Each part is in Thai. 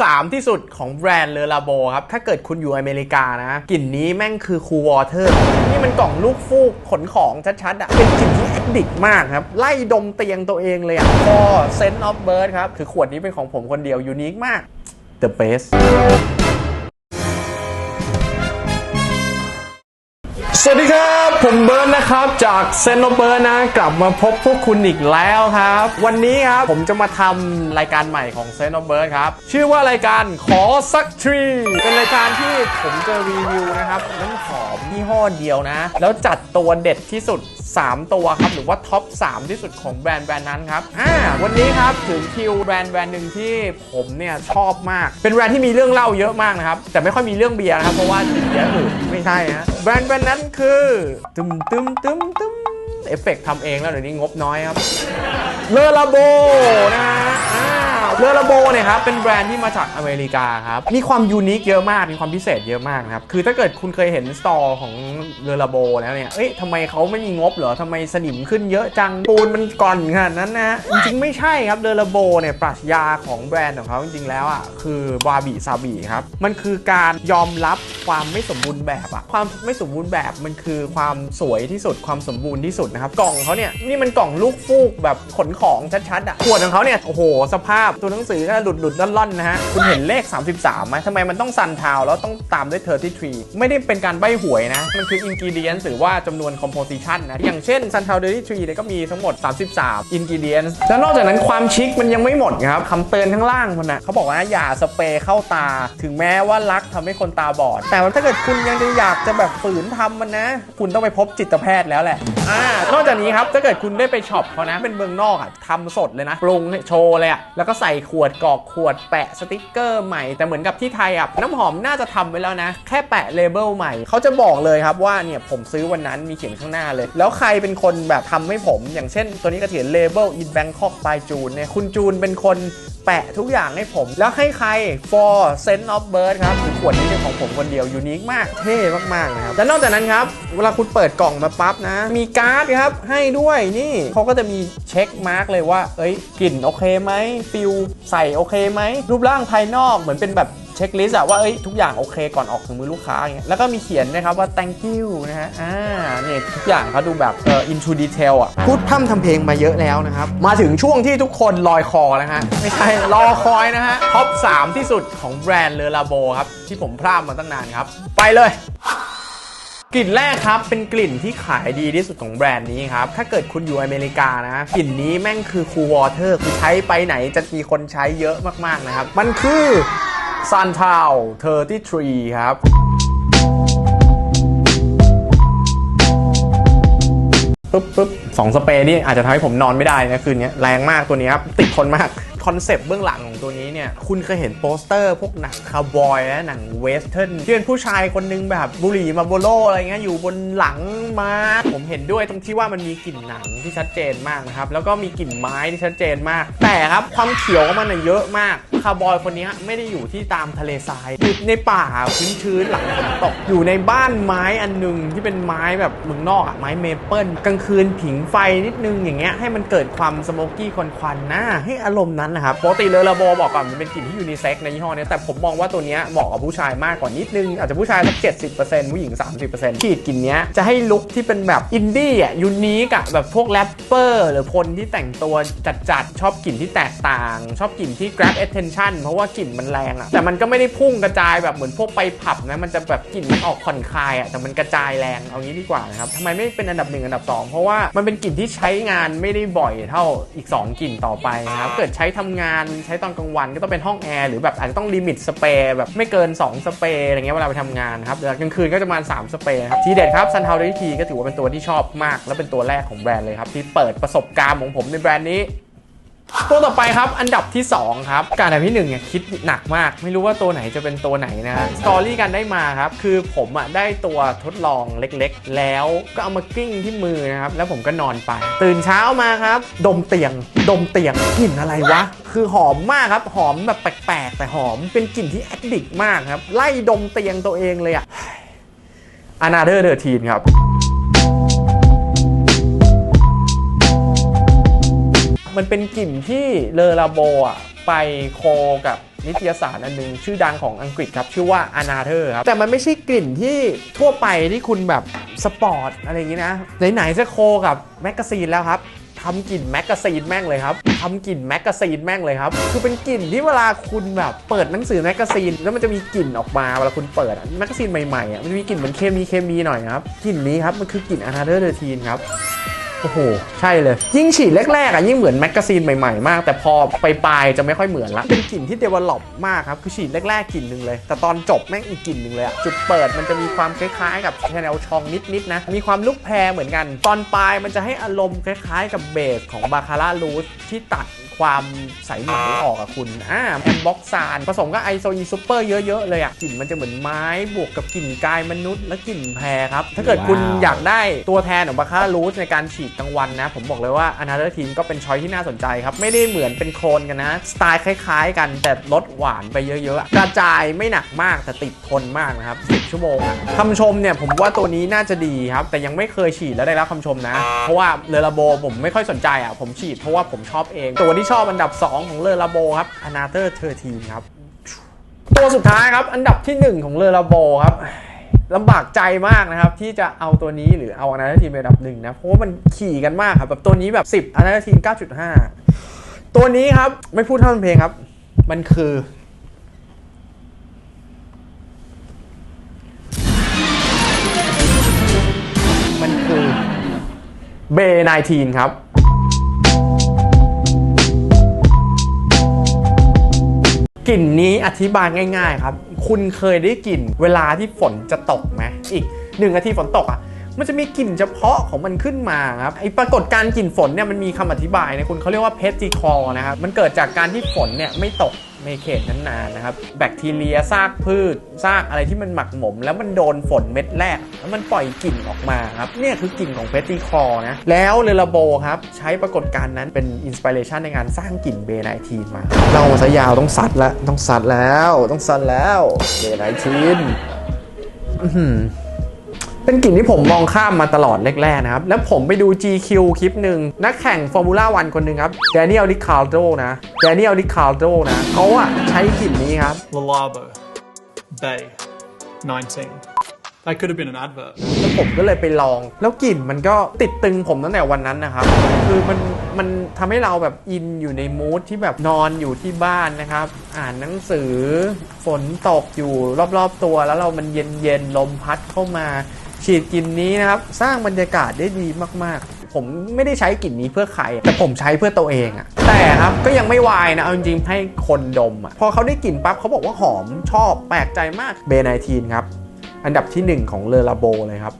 3 ที่สุดของแบรนด์เลอลาโบครับ ถ้าเกิดคุณอยู่อเมริกานะกลิ่นนี้แม่งคือคูลวอเตอร์ นี่มันกล่องลูกฟูกขนของชัดๆอะเป็นกลิ่นที่แอดดิกมากครับ ไล่ดมเตียงตัวเองเลยอะพอเซนต์ออฟเบิร์ดครับ คือขวดนี้เป็นของผมคนเดียวยูนิคมาก The best สวัสดีครับ ผมเบิร์นนะครับ จากเซนโนเบิร์นนะกลับมาพบพวกคุณอีกแล้วครับ วันนี้ครับผมจะมาทำรายการใหม่ของเซนโนเบิร์นครับ ชื่อว่ารายการขอสักทรี เป็นรายการที่ผมจะรีวิวนะครับน้ำหอมยี่ห้อเดียวนะ แล้วจัดตัวเด็ดที่สุด 3 ตัวครับ หรือว่าท็อป 3 ที่สุดของแบรนด์แบรนด์นั้นครับอ่าวันนี้ครับถึงคิวแบรนด์แบรนด์หนึ่งที่ผมเนี่ยชอบมาก เป็นแบรนด์ที่มีเรื่องเล่าเยอะมากนะครับ แต่ไม่ค่อยมีเรื่องเบียร์นะครับ เพราะว่าเบียร์อื่นไม่ใช่ฮะแบรนด์แบรนด์นั้นคือตึมตึมตึมตึม เอฟเฟกต์ทำเองแล้วเดี๋ยวนี้งบน้อยครับเลอลาโบนะฮะเลอลาโบเนี่ยครับเป็นแบรนด์ที่มาจากอเมริกาครับ มีความยูนิคเยอะมาก มีความพิเศษเยอะมากนะครับ คือถ้าเกิดคุณเคยเห็นสตอร์ของเลอลาโบแล้วเนี่ย เอ้ยทำไมเขาไม่มีงบเหรอทำไมสนิมขึ้นเยอะจัง ปูนมันก่อนขนาดนั้นนะ จริงๆไม่ใช่ครับเลอลาโบเนี่ยปรัชญาของแบรนด์ของเขาจริงๆแล้วอะคือบาบิซาบิครับ มันคือการยอมรับความไม่สมบูรณ์แบบอะความไม่สมบูรณ์แบบมันคือความสวยที่สุด ความสมบูรณ์ที่สุดนะครับ กล่องเขาเนี่ยนี่มันกล่องลูกฟูกแบบขนของชัดๆอะขวดของเขาเนี่ยโอ้โหสภาพตัวหนังสือก็หลุดหลุดล่อนๆนะฮะคุณเห็นเลข 33ไหมทำไมมันต้องซันทาวแล้วต้องตามด้วย33ไม่ได้เป็นการใบหวยนะ มันคืออินกิเดียนหรือว่าจำนวนคอมโพสิชันนะอย่างเช่นซันทาวเดอร์33เนี่ยก็มีทั้งหมด 33อินกิเดียนแล้วนอกจากนั้นความชิคมันยังไม่หมดครับคำเตือนข้างล่างมันนะเขาบอกว่าอย่าสเปรย์เข้าตา ถึงแม้ว่ารักทำให้คนตาบอด แต่ถ้าเกิดคุณยังจะอยากจะแบบฝืนทำมันนะ คุณต้องไปพบจิตแพทย์แล้วแหละ อ่านอกจากนี้ครับถ้าเกิดคุณได้ไปช็อปเขานะ เป็นเมืองนอกอะทำสดเลยนะ ปรุงโชว์เลยอะ แล้วก็ใส่ขวดกรอกขวดแปะสติกเกอร์ใหม่ แต่เหมือนกับที่ไทยอะ น้ำหอมน่าจะทำไว้แล้วนะ แค่แปะเลเบลใหม่ เขาจะบอกเลยครับว่าเนี่ยผมซื้อวันนั้นมีเขียนข้างหน้าเลย แล้วใครเป็นคนแบบทำให้ผม อย่างเช่น ตัวนี้ก็เขียนเลเบล in Bangkok by จูนเนี่ย คุณจูนเป็นคนแปะทุกอย่างให้ผม แล้วให้ใคร for sense of bird ครับคือขวดนี้เป็นของผมคนเดียวยูนิคมาก เท่มากๆนะครับ และนอกจากนั้นครับ เวลาคุณเปิดกล่องมาปั๊บนะ มีการ์ดครับ ให้ด้วยนี่เขาก็จะมีเช็คมาร์กเลยว่า เอ้ยกลิ่นโอเคไหมฟิลใส่โอเคไหม รูปร่างภายนอกเหมือนเป็นแบบเช็คลิสต์อะว่าเอ้ยทุกอย่างโอเคก่อนออกถึงมือลูกค้าอย่างเงี้ยแล้วก็มีเขียนนะครับว่า thank you นะฮะอ่าเนี่ยทุกอย่างเขาดูแบบเอ่อ into detail อะพูดพร่ำทำเพลงมาเยอะแล้วนะครับ มาถึงช่วงที่ทุกคนลอยคอแล้วฮะ ไม่ใช่ รอคอยนะฮะท็อป3ที่สุดของแบรนด์เลอลาโบครับ ที่ผมพร่ำมาตั้งนานครับ ไปเลย กลิ่นแรกครับเป็นกลิ่นที่ขายดีที่สุดของแบรนด์นี้ครับ ถ้าเกิดคุณอยู่อเมริกานะกลิ่นนี้แม่งคือคูลวอเตอร์คือใช้ไปไหนจะมีคนใช้เยอะมากๆนะครับ มันคือ Sun t o w 33ครับปุ๊บปุ๊บสองสเปรย์นี่อาจจะทำให้ผมนอนไม่ได้นะคืนนี้แรงมากตัวนี้ครับ ติดทนมาก คอนเซปต์เบื้องหลังของตัวนี้เนี่ย คุณเคยเห็นโปสเตอร์พวกหนังคาวบอยและหนังเวสเทิร์นที่เป็นผู้ชายคนหนึงแบบบุหรี่มาโบโลอะไรเงี้ยอยู่บนหลังมา ผมเห็นด้วยตรงที่ว่ามันมีกลิ่นหนังที่ชัดเจนมากนะครับ แล้วก็มีกลิ่นไม้ที่ชัดเจนมาก แต่ครับความเขียวของมันน่ะเยอะมากคาวบอยคนนี้ไม่ได้อยู่ที่ตามทะเลทรายอยู่ในป่าชื้นๆหลังฝนตก อยู่ในบ้านไม้อันหนึงที่เป็นไม้แบบเมืองนอกอะไม้เมเปิลกลางคืนผิงไฟนิดนึงอย่างเงี้ยให้มันเกิดความสโมกกี้ควันๆนะให้อารมณ์นั้นนะครับปกติเลอระโบบอกก่อนมันเป็นกลิ่นที่ยูนิเซ็กในยี่ห้อเนี้ยแต่ผมมองว่าตัวเนี้ยเหมาะกับผู้ชายมากกว่านิดนึง อาจจะผู้ชายสัก70%ผู้หญิง 30%ขีดกลิ่นเนี้ยจะให้ลุคที่เป็นแบบอินดี้อะยูนิคอะแบบพวกแรปเปอร์หรือคนที่แต่งตัวจัดๆชอบกลิ่นที่แตกต่าง ชอบกลิ่นที่ grab attention เพราะว่ากลิ่นมันแรงอะแต่มันก็ไม่ได้พุ่งกระจายแบบเหมือนพวกไปผับนะมันจะแบบกลิ่นมันออกผ่อนคลายอะแต่มันกระจายแรงเอางี้ดีกว่านะครับทำไมไม่เป็นอันดับหนึ่งอันดับสองเพราะว่ามันเป็นกลิ่นที่ใช้งานไม่ได้บ่อยเท่าอีก 2กลิ่นต่อไปนะครับเกิดใช้ทำงานใช้ตอนกลางวันก็ต้องเป็นห้องแอร์หรือแบบอาจจะต้องลิมิตสเปรย์แบบไม่เกิน 2 สเปรย์อะไรเงี้ยเวลาไปทำงานครับเดี๋ยวกลางคืนก็จะประมาณ3สเปรย์ครับทีเด็ดครับซันเทาเดทีก็ถือว่าเป็นตัวที่ชอบมาก และเป็นตัวแรกของแบรนด์เลยครับที่เปิดประสบการณ์ของผมในแบรนด์นี้ ตัวต่อไปครับอันดับที่ 2 ครับ การอันดับที่1เนี่ยคิดหนักมาก ไม่รู้ว่าตัวไหนจะเป็นตัวไหนนะสตอรี่การได้มาครับ คือผมอะได้ตัวทดลองเล็กๆ แล้วก็เอามากลิ้งที่มือนะครับ แล้วผมก็นอนไป ตื่นเช้ามาครับ ดมเตียง ดมเตียงกลิ่นอะไรวะ คือหอมมากครับ หอมแบบแปลกๆ แต่หอมเป็นกลิ่นที่แอดดิกมากครับไล่ดมเตียงตัวเองเลยอะอนาเดอร์เดอร์ทีนครับ มันเป็นกลิ่นที่เลอราโบอะไปโคกับนิตยสารอันหนึงชื่อดังของอังกฤษครับ ชื่อว่า a n a t h e r ครับ แต่มันไม่ใช่กลิ่นที่ทั่วไปที่คุณแบบสปอร์ตอะไรอย่างนี้นะ ไหนๆจะโคกับแมกกาซีนแล้วครับทำกลิ่นแมกกาซีนแม่งเลยครับทำกลิ่นแมกกาซีนแม่งเลยครับ คือเป็นกลิ่นที่เวลาคุณแบบเปิดหนังสือแมกกาซีนแล้วมันจะมีกลิ่นออกมาเวลาคุณเปิดแมกกาซีนใหม่ๆอะมันจะมีกลิ่นเหมือนเคมีเคมีหน่อยครับกลิ่นนี้ครับมันคือกลิ่น Another 13ครับ โอ้โห ใช่เลย ยิ่งฉีดแรกๆอะยิ่งเหมือนแมกกาซีนใหม่ๆ มาก แต่พอไปปลายจะไม่ค่อยเหมือนละ เป็นกลิ่นที่เดเวล็อปมากครับ คือฉีดแรกๆกลิ่นหนึ่งเลย แต่ตอนจบแม่งอีกกลิ่นหนึ่งเลยอะจุดเปิดมันจะมีความคล้ายๆ กับชนแนลชองนิดๆนะ มีความลูกแพรเหมือนกัน ตอนปลายมันจะให้อารมณ์คล้ายๆ กับเบสของบาคาร่าลูสที่ตัด ความใสไหมออกอะคุณอ่าแอมบ็อกซานผสมกับไอโซอีซูเปอร์เยอะๆเลยอะกลิ่นมันจะเหมือนไม้บวกกับกลิ่นกายมนุษย์และกลิ่นแพรครับ ถ้าเกิดคุณว้าวอยากได้ตัวแทนของบาคาร่าลูสในการฉีดกลางวันนะ ผมบอกเลยว่า Another Team ก็เป็นช้อยที่น่าสนใจครับ ไม่ได้เหมือนเป็นโคลนกันนะ สไตล์คล้ายๆกันแต่ลดหวานไปเยอะๆอะกระจายไม่หนักมากแต่ติดทนมากนะครับ10ชั่วโมงอะคำชมเนี่ยผมว่าตัวนี้น่าจะดีครับ แต่ยังไม่เคยฉีดแล้วได้รับคำชมนะ เพราะว่าเลอราโบผมไม่ค่อยสนใจอะผมฉีดเพราะว่าผมชอบเองตัวที่ชอบอันดับ 2 ของเลอราโบครับ Another 13ครับ ตัวสุดท้ายครับ อันดับที่ 1 ของเลอราโบครับลำบากใจมากนะครับ ที่จะเอาตัวนี้หรือเอาอนาทีเป็นอันดับหนึ่งนะเพราะว่ามันขี่กันมากครับแบบตัวนี้แบบ 10อนาเตอร์ทีม9.5 ตัวนี้ครับไม่พูดเท่านั้นเพลงครับ มันคือมันคือเบ19ครับ กลิ่นนี้อธิบายง่าย ๆ ครับ คุณเคยได้กลิ่นเวลาที่ฝนจะตกไหมอีกหนึ่งนาทีฝนตกอะ มันจะมีกลิ่นเฉพาะของมันขึ้นมาครับไอปรากฏการกลิ่นฝนเนี่ยมันมีคำอธิบายนะคุณเขาเรียกว่าเพสติคอนะครับมันเกิดจากการที่ฝนเนี่ยไม่ตกในเขตนั้นนานนะครับ แบคทีเรียซากพืชซากอะไรที่มันหมักหมม แล้วมันโดนฝนเม็ดแรก แล้วมันปล่อยกลิ่นออกมาครับเนี่ยคือกลิ่นของเพสติคอนะ แล้วเรลาโบครับ ใช้ปรากฏการณ์นั้นเป็นอินสปิเรชันในการสร้างกลิ่นเบนไนทีนมาเราสยาวต้องซัดล้วต้องซัดแล้วต้องซัดแล้วเบนไนทีน เป็นกลิ่นที่ผมมองข้ามมาตลอดแรกๆนะครับ แล้วผมไปดู GQ คลิปหนึ่งนักแข่งฟอร์มูล่าวันคนหนึ่งครับแดเนียลดิคาร์โดนะแดเนียลดิคาร์โดนะเขาอะใช้กลิ่นนี้ครับ Lalabo, Bay, 19. That could have been an advert. แล้วผมก็เลยไปลอง แล้วกลิ่นมันก็ติดตึงผมตั้งแต่วันนั้นนะครับ คือมันมันทำให้เราแบบอินอยู่ในมูทที่แบบนอนอยู่ที่บ้านนะครับ อ่านหนังสือ ฝนตกอยู่รอบๆตัว แล้วเรามันเย็นเย็นๆลมพัดเข้ามา ฉีดกลิ่นนี้นะครับ สร้างบรรยากาศได้ดีมากๆ ผมไม่ได้ใช้กลิ่นนี้เพื่อใคร แต่ผมใช้เพื่อตัวเองอะแต่ครับก็ยังไม่วายนะเอาจริงๆให้คนดมอะพอเขาได้กลิ่นปั๊บเขาบอกว่าหอมชอบแปลกใจมากเบนไนทีนครับอันดับที่ 1 ของเลอราโบเลยครับ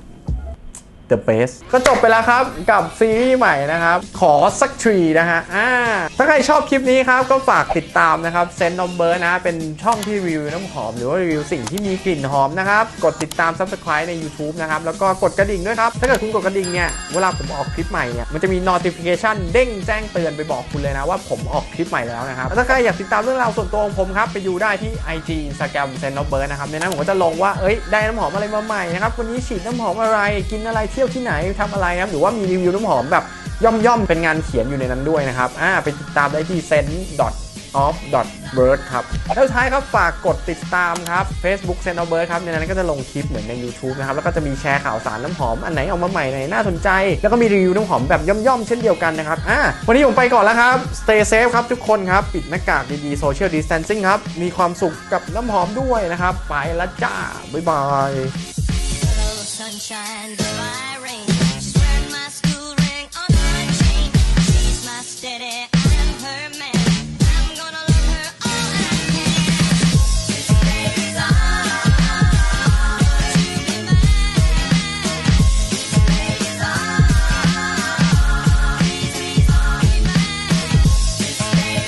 The Best ก็จบไปแล้วครับกับซีรีส์ใหม่นะครับ ขอสักทรีนะฮะอ่าถ้าใครชอบคลิปนี้ครับ ก็ฝากติดตามนะครับเซนนอมเบอร์นะ เป็นช่องที่รีวิวน้ำหอม หรือว่ารีวิวสิ่งที่มีกลิ่นหอมนะครับ กดติดตาม Subscribe ใน YouTube นะครับ แล้วก็กดกระดิ่งด้วยครับ ถ้าเกิดคุณกดกระดิ่งเนี่ย เวลาผมออกคลิปใหม่เนี่ยมันจะมี notification เด้งแจ้งเตือนไปบอกคุณเลยนะว่าผมออกคลิปใหม่แล้วนะครับถ้าใครอยากติดตามเรื่องราวส่วนตัวของผมครับไปดูได้ที่ IG Instagram เซนนอมเบอร์นะครับในนั้นผมก็จะลงว่าเอ้ยได้น้ำหอมอะไรมาใหม่นะครับวันนี้ฉีดน้ำหอมอะไรกินอะไรเที่ยวที่ไหนทำอะไรนะครับหรือว่ามีรีวิวน้ำหอมแบบย่อมๆเป็นงานเขียนอยู่ในนั้นด้วยนะครับอ่าไปติดตามได้ที่ sen off bird ครับแล้วท้ายครับฝากกดติดตามครับ Facebook s e n of Bird ครับในนั้นก็จะลงคลิปเหมือนใน YouTube นะครับแล้วก็จะมีแชร์ข่าวสารน้ำหอมอันไหนออกมาใหม่ไหนน่าสนใจ แล้วก็มีรีวิวน้ำหอมแบบย่อมๆเช่นเดียวกันนะครับอ่าวันนี้ผมไปก่อนแล้วครับ stay safe ครับทุกคนครับ ปิดหน้ากากดีๆ social distancing ครับ มีความสุขกับน้ำหอมด้วยนะครับ ไปล้วจ้า บ๊ายบาย Hello,